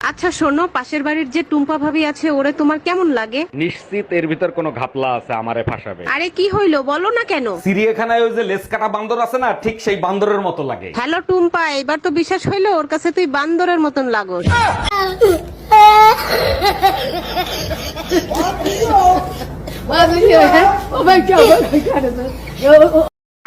আচ্ছা শোনো পাশের বাড়ির যে টুম্পা ভাবি আছে ওরে তোমার কেমন লাগে নিশ্চিত এর ভিতর কোনো ঘাপলা আছে আমারে ফাঁসাবে আরে কি হইল বলো না কেন চিড়িয়াখানায় ওই যে লেস কাটা বান্দর আছে না ঠিক সেই বান্দরের মতো লাগে হ্যালো টুম্পা এবার তো বিশ্বাস হইল ওর কাছে তুই বান্দরের মতন লাগোস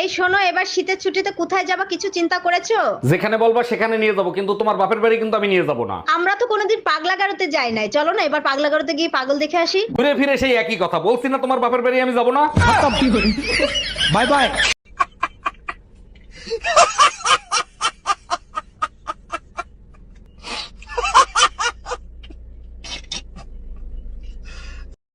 এই শোনো এবার শীতের ছুটিতে কোথায় যাবা কিছু চিন্তা করেছ? যেখানে বলবা সেখানে নিয়ে যাব কিন্তু তোমার বাপের বাড়ি কিন্তু আমি নিয়ে যাব না। আমরা তো কোনোদিন পাগলা গারোতে যাই নাই। চলো না এবার পাগলা গারোতে গিয়ে পাগল দেখে আসি। ঘুরে ফিরে সেই একই কথা বলছি না তোমার বাপের বাড়ি আমি যাব না? Bye bye.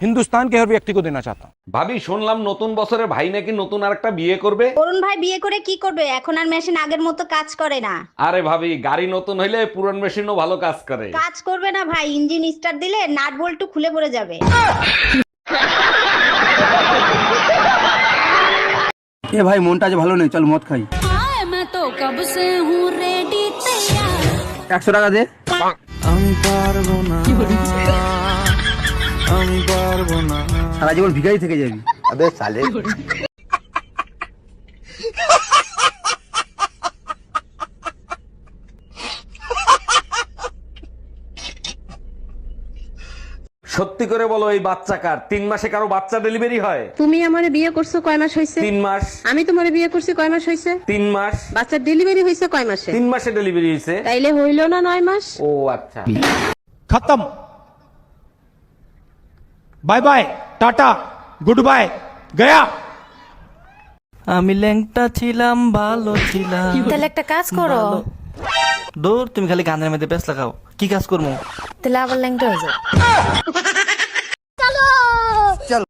हिंदुस्तान के हर व्यक्ति को देना चाहता हूँ ভাবি শুনলাম নতুন বছরে ভাই নাকি নতুন আর একটা বিয়ে করবে অরুণ ভাই বিয়ে করে কি করবে এখন আর মেশিন আগের মতো কাজ করে না আরে ভাবি গাড়ি নতুন হইলে পুরান মেশিনও ভালো কাজ করে কাজ করবে না ভাই ইঞ্জিন স্টার্ট দিলে নাট বল্টু খুলে পড়ে যাবে এ ভাই মনটা আজ ভালো নেই চল মদ খাই একশো টাকা দে আমি পারবো না আমি পারবো না সারা জীবন ভিখারি থেকে যাবি। আবে সালে সত্যি করে বলো এই বাচ্চা কার? তিন মাসে কারও বাচ্চা ডেলিভারি হয়? তুমি আমারে বিয়ে করছ কয় মাস হইছে? তিন মাস। আমি তোমারে বিয়ে করছি কয় মাস হইছে? তিন মাস। বাচ্চা ডেলিভারি হইছে কয় মাসে? তিন মাসে ডেলিভারি হইছে। তাইলে হইল না নয় মাস? ও আচ্ছা। খতম। Bye bye. Tata good bye Gaya. আমি ল্যাংটা ছিলাম ভালো ছিলাম। তাহলে একটা কাজ করো। দূর তুমি খালি গানের মধ্যে বেশ লাগাও। কি কাজ করব? তাহলে আবার ল্যাংটা হয়ে যাও।